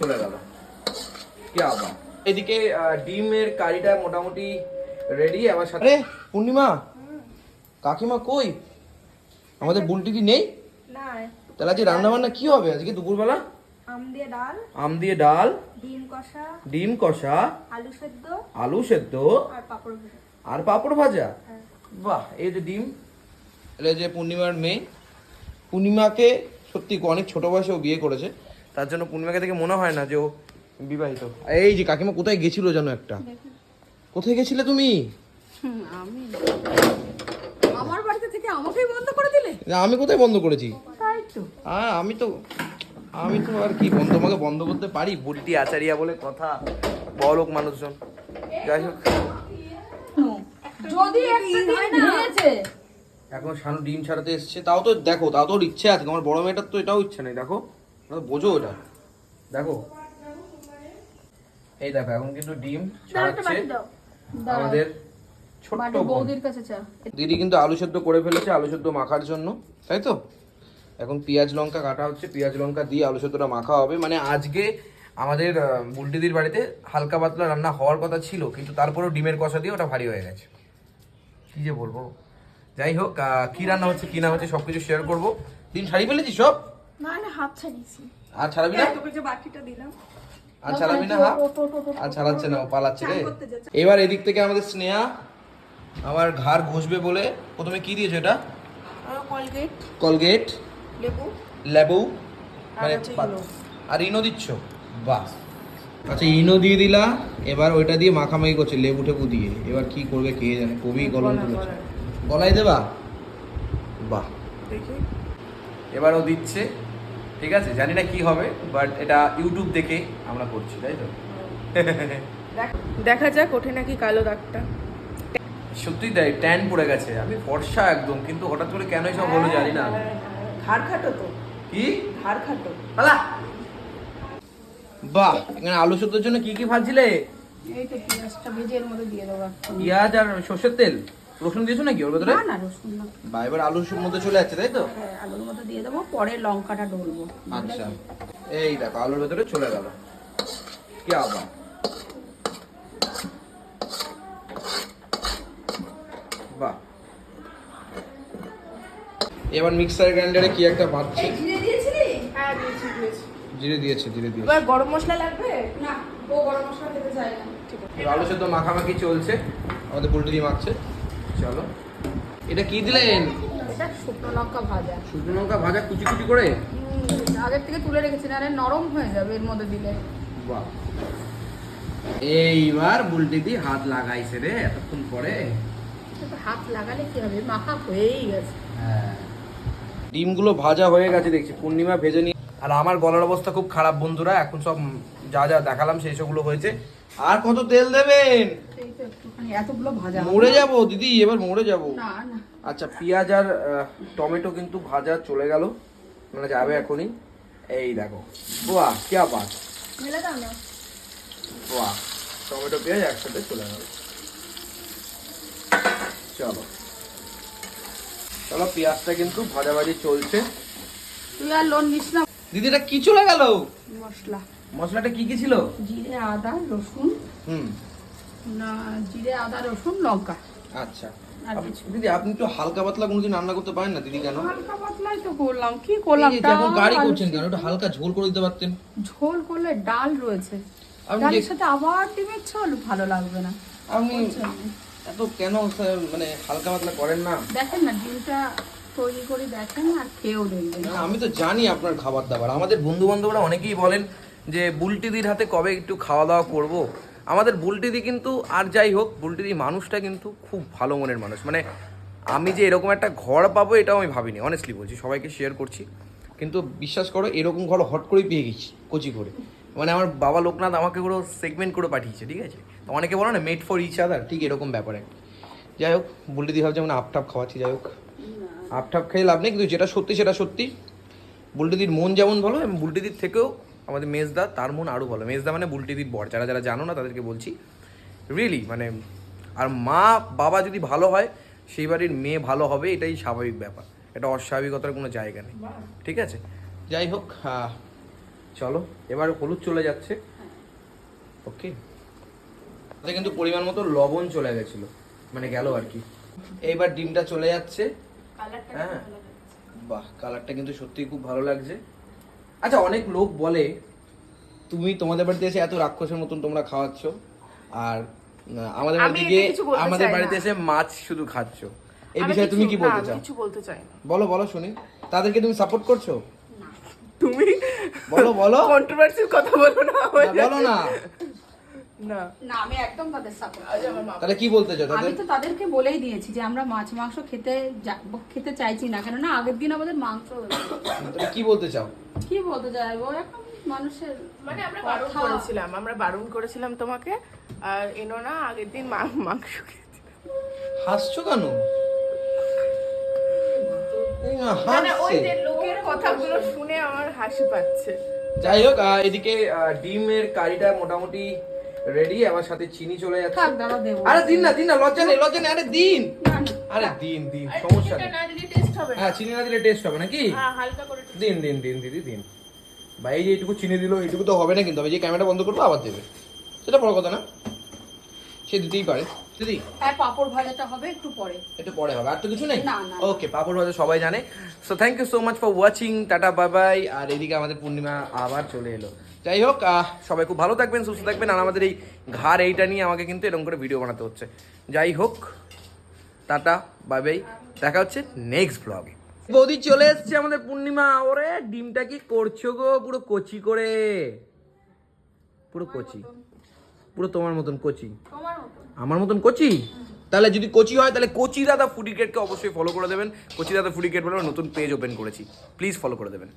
চলে গেল। কি আবার? এদিকে ডিমের কারিটা মোটামুটি রেডি আমার সাথে আরে পূর্ণিমা! কাকিমা কই? আমাদের বুলটিটি নেই? না। তাহলে আজকে রান্না বান্না কি হবে? আজকে দুপুরবেলা? আম দিয়ে ডাল আম দিয়ে ডাল ডিম কষা ডিম কষা আলু সেদ্ধ আলু সেদ্ধ আর পাপড় ভাজা। আর পাঁপড় ভাজা? হ্যাঁ। বাহ এই যে ডিম। এটা যে পূর্ণিমার মেয়ে পূর্ণিমাকে সত্যি অনেক ছোট বয়সে ও বিয়ে করেছে। তার জন্য পূর্ণিমাকে দেখে মনে হয় না যে ও বিবাহিত। এই যে কাকিমা কোথায় গেছিল জানো একটা? কোথায় গেছিলে তুমি? আমি আমার বাড়িতে থেকে আমাকেই বন্ধ করে দিলে? না, আমি কোথায় বন্ধ করেছি? তাই তো। হ্যাঁ আমি তো আমি তো আর কি বন্ধ তোমাকে বন্ধ করতে পারি? বুলটি আচারিয়া বলে কথা বড়লোক মানুষজন। যাই হোক। যদি একটা দিন নিয়েছে এখন শানু ডিম ছাড়াতে এসছে। তাও তো দেখো তাও তো ইচ্ছে আছে। তোমার বড় মেয়েটার তো এটাও ইচ্ছে নেই দেখো। বোঝো ওটা। দেখো। এই দেখো এখন কিন্তু ডিম ছাড়াচ্ছে আমাদের ছোট্ট বৌদির কাছে চা। দিদি কিন্তু আলু সেদ্ধ করে ফেলেছে আলু সেদ্ধ মাখার জন্য তাই তো? এখন পেঁয়াজ লঙ্কা কাটা হচ্ছে পেঁয়াজ লঙ্কা দিয়ে আলু সেদ্ধটা মাখা হবে। মানে আজকে আমাদের বুলটিদির বাড়িতে হালকা পাতলা রান্না হওয়ার কথা ছিল কিন্তু তারপরেও ডিমের কষা দিয়ে ওটা ভারী হয়ে গেছে। কি যে বলব? যাই হোক কি রান্না হচ্ছে কি না হচ্ছে সবকিছু শেয়ার করব। ডিম ছাড়িয়ে ফেলেছিস সব? না না হাত ছাড়িয়েছি। আর ছাড়াবি না? তোকে যে বাকিটা দিলাম। আর ছাড়াবি না হা আর ছাড়াচ্ছে না পালাচ্ছে রে। এবার এদিক থেকে আমাদের স্নেহা আমার ঘাড় ঘষবে বলে প্রথমে কি দিয়েছ এটা? কলগেট কলগেট লেবু। লেবু মানে। আর ইনো দিচ্ছ? বাহ। আচ্ছা ইনো দিয়ে দিলা এবার ওইটা দিয়ে মাখামাখি করছে লেবু টেবু দিয়ে। এবার কি করবে কে জানে খুবই গলম তুলেছে। গলায় দেবা? বাহ। দেখি। এবার ও দিচ্ছে। ঠিক আছে? জানি না কি হবে বাট এটা ইউটিউব দেখে আমরা করছি তাই তো? দেখা যাক ওঠে নাকি কালো দাগটা। সত্যি তাই ট্যান পড়ে গেছে। আমি ফর্সা একদম কিন্তু হঠাৎ করে কেন সব হলো জানি না। ঘাড় খাটো তো। কি? ঘাড় খাটো। পালা! বাহ এখানে আলু সেদ্ধর জন্য কি কি ভাজছিলে এই তো পেঁয়াজটা ভেজে এর মধ্যে দিয়ে দেবো পেঁয়াজ আর সর্ষের তেল? রসুন দিয়েছ নাকি ওর ভেতরে? না না রসুন না। বা এবার আলুর মধ্যে চলে যাচ্ছে তাই তো? হ্যাঁ আলুর মধ্যে দিয়ে দেবো পরে লঙ্কাটা ডলবো। আচ্ছা। এই দেখো আলুর ভেতরে চলে গেল। কি আবার বাহ। এবার মিক্সার গ্রাইন্ডারে কি একটা বাজছে জিরে দিয়েছিলি? হ্যাঁ দিয়েছি দিয়েছি। জিরে দিয়েছে জিরে দিয়েছে। এবার গরম মশলা লাগবে? না ও গরম মশলা খেতে চায় না। ঠিক আছে আলু সেদ্ধ মাখামাখি চলছে। আমাদের পোল্ট্রি দিয়ে মাখছে। চলো। এটা কি দিলেন? এটা শুকনো লঙ্কা ভাজা। শুকনো লঙ্কা ভাজা কুচি কুচি করে? আগের থেকে তুলে রেখেছি না নরম হয়ে যাবে এর মধ্যে দিলে। বাহ। এইবার বুলটি দিয়ে হাত লাগাইছে রে এতক্ষণ পরে। হাত লাগালে কি হবে? মাখা হয়েই গেছে। হ্যাঁ। ডিমগুলো ভাজা হয়ে গেছে দেখছি। পূর্ণিমা ভেজে নিয়ে আর আমার গলার অবস্থা খুব খারাপ বন্ধুরা। এখন সব যা যা দেখালাম সেই সবগুলো হয়েছে। আর কত তেল দেবেন? এতগুলো ভাজা মরে যাব দিদি এবার মরে যাব। আচ্ছা পেঁয়াজ আর টমেটো কিন্তু ভাজা চলে গেল। মানে যাবে এখনই। এই দেখো। বাহ কে বাত বাহ টমেটো পেঁয়াজ একসাথে চলে গেল। চলো। চলো পেঁয়াজটা কিন্তু ভাজাভাজি চলছে। তুই আর লোন নিস না। দিদি এটা কি চলে গেল? মশলা। মশলাটা কি কি ছিল? জিরে আদা রসুন। হুম। না জিরে আদা রসুন লঙ্কা। আচ্ছা। দিদি আপনি তো হালকা পাতলা রান্না করতে পারেন না দিদি কেন? হালকা পাতলাই তো করলাম। কি করলাম? এখন গাড়ি করছেন কেন? একটু হালকা ঝোল করে দিতে পারতেন। ঝোল করলে ডাল রয়েছে। ডালের সাথে আবার ডিমের ঝোল ভালো লাগবে না। জন্য। এত কেন মানে হালকা পাতলা করেন না। দেখেন না ডিমটা তৈরি করে দেখেন আর খেয়েও দেখবেন। আমি তো জানি আপনার খাবার দাবার আমাদের বন্ধু বান্ধবরা অনেকেই বলেন যে, বুলটিদির হাতে কবে একটু খাওয়া দাওয়া করব? আমাদের বুলটিদি কিন্তু আর যাই হোক বুলটিদি মানুষটা কিন্তু খুব ভালো মনের মানুষ। মানে আমি যে এরকম একটা ঘর পাবো, এটাও আমি ভাবিনি। অনেস্টলি বলছি, সবাইকে শেয়ার করছি। কিন্তু বিশ্বাস করো, এরকম ঘর হট করেই পেয়ে গেছি, কচি করে। মানে আমার বাবা লোকনাথ আমাকে পুরো সেগমেন্ট করে পাঠিয়েছে, ঠিক আছে? তো অনেকে বলো না মেড ফর ইচ আদার ঠিক এরকম ব্যাপার যাই হোক, বুলটিদি ভাবছে মানে আপটাপ খাওয়াচ্ছি, যাই হোক। আপটাপ খেয়ে লাভ নেই, কিন্তু যেটা সত্যি সেটা সত্যি। বুলটিদির মন যেমন ভালো, এবং বুলটিদির থেকেও আমাদের মেজদা, তার মন আরও ভালো। মেজদা মানে বুলটিদির বর, যারা যারা জানো না তাদেরকে বলছি। রিয়েলি মানে আর মা, বাবা যদি ভালো হয়, সেই বাড়ির মেয়ে ভালো হবে, এটাই স্বাভাবিক ব্যাপার। এটা অস্বাভাবিকতার কোনো জায়গা নেই। ঠিক আছে? যাই হোক চলো, এবার হলুদ চলে যাচ্ছে। ওকে? কিন্তু পরিমাণ মতো লবণ চলে গেছিল। মানে গেল আর কি। এইবার ডিমটা চলে যাচ্ছে। হ্যাঁ। বাহ কালারটা কিন্তু সত্যিই খুব ভালো লাগছে। আচ্ছা অনেক লোক বলে তুমি তোমাদের বাড়িতে এসে এত রাক্ষসের মতন তোমরা খাওয়াচ্ছ আর আমাদের বাড়িতে আমাদের বাড়িতে এসে মাছ শুধু খাচ্ছ। এই বিষয়ে তুমি কি বলতে চাও? কিছু বলতে চাই না। বলো বলো শুনি। তাদেরকে তুমি সাপোর্ট করছ? তুমি বলো বলো। কন্ট্রোভার্সির কথা বলো না, বলো না। না। না আমি একদম তাদের সাপোর্ট মা তাহলে কি বলতে চাও আমি তো তাদেরকে বলেই দিয়েছি যে আমরা মাছ মাংস খেতে খেতে চাইছি না কেননা আগের দিন আমাদের মাংস তাহলে কি বলতে চাও? কি বলতে চাইব? এখন মানুষের মানে আমরা বারণ করেছিলাম আমরা বারণ করেছিলাম তোমাকে আর এনো না আগের দিন মাংস খেতে। হাসছো কেন? মানে ওই যে লোকের কথাগুলো শুনে আমার হাসি পাচ্ছে। যাই হোক এদিকে ডিমের কারিটা মোটামুটি রেডি আমার সাথে চিনি চলে যাচ্ছে। থাক দাদা দেবো। আরে দিন না দিন না লজ্জা নেই লজ্জা নেই। আরে দিন। আরে দিন দিন সমস্যা নেই। হ্যাঁ চিনি না দিলে টেস্ট হবে নাকি? হ্যাঁ দিন দিন দিন দিদি দিন। ভাই এই যে এইটুকু চিনি দিল এইটুকু তো হবে না কিন্তু। আমি যে ক্যামেরা বন্ধ করব আবার দেবে। সেটা বড় কথা না। সে দিতেই পারে। দিদি। হ্যাঁ পাপড় ভাজাটা হবে একটু পরে। একটু পরে হবে আর তো কিছু নেই। ওকে পাপড় ভাজা সবাই জানে। So thank you so much for watching tata bye bye আর এদিকে আমাদের পূর্ণিমা আবার চলে এলো। যাই হোক সবাই খুব ভালো থাকবেন সুস্থ থাকবেন আর আমাদের এই ঘাড় এইটা নিয়ে আমাকে কিন্তু এরকম করে ভিডিও বানাতে হচ্ছে। যাই হোক টাটা বাই বাই দেখা হচ্ছে নেক্সট ব্লগে বৌদি চলে এসছে আমাদের পূর্ণিমা ওরে ডিমটা কি করছ গো? পুরো কচি করে। পুরো কচি। পুরো তোমার মতন কচি। আমার মতন কচি? তাহলে যদি কচি হয় তাহলে কচি দাদা ফুডিকেটকে অবশ্যই ফলো করে দেবেন। কচি দাদা ফুডিকেট বলে নতুন পেজ ওপেন করেছি। প্লিজ ফলো করে দেবেন।